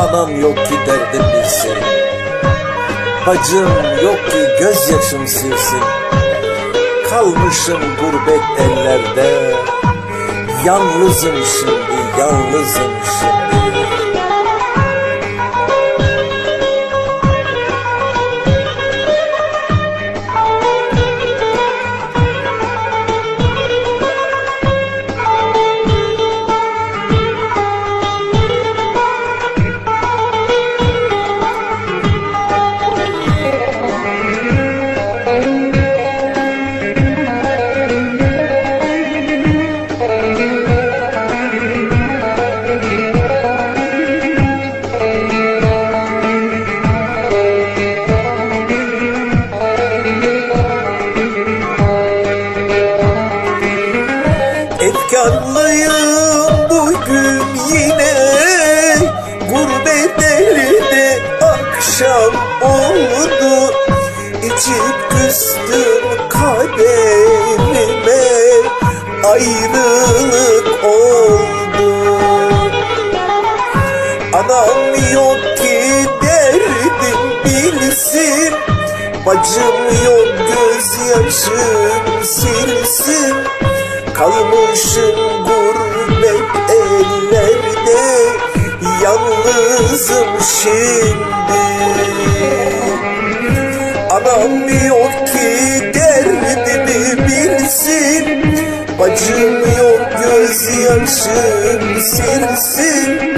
Anam yok ki derdim bilsin. Bacım yok ki gözyaşım silsin. Kalmışım gurbet ellerde. Yalnızım şimdi, yalnızım şimdi Efkarlıyım bugün yine. Gurbet elde akşam oldu. İçip küstüm kaderime Ayrılık oldu. Anam yok ki derdim bilsin. Bacım yok gözyaşım silsin Kalmışım gurbet ellerde Yalnızım şimdi. Anam yok ki derdimi bilsin Bacım yok gözyaşım silsin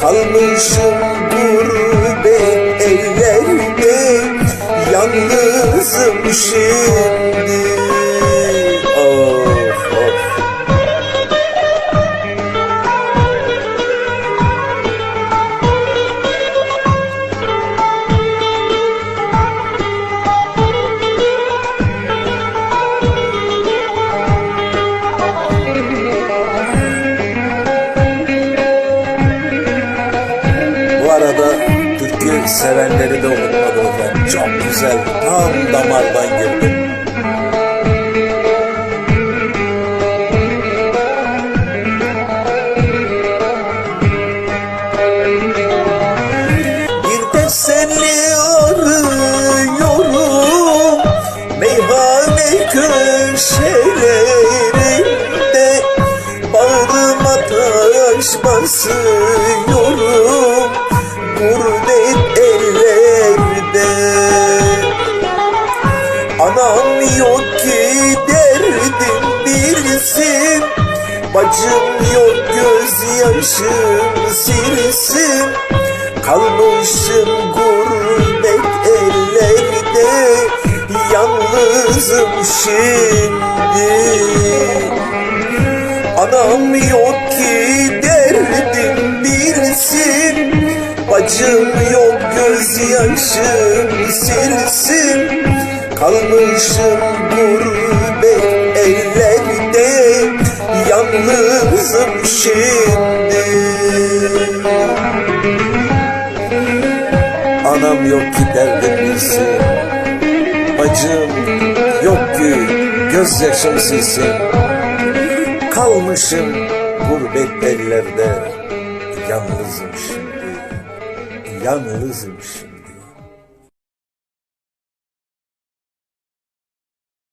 Kalmışım gurbet ellerde Yalnızım şimdi arada türkü sevenleri de unutmadım efendim. Çok güzel, tam damardan girdim. Bacım yok gözyaşım silsin Kalmışım gurbet ellerde. Yalnızım şimdi. Anam yok ki derdim bilsin Bacım yok gözyaşım silsin Kalmışım gurbet Yalnızım şimdi. Anam yok ki derdim bilsin Bacım yok ki gözyaşım silsin. Kalmışım gurbet ellerde. Yalnızım şimdi. Yalnızım şimdi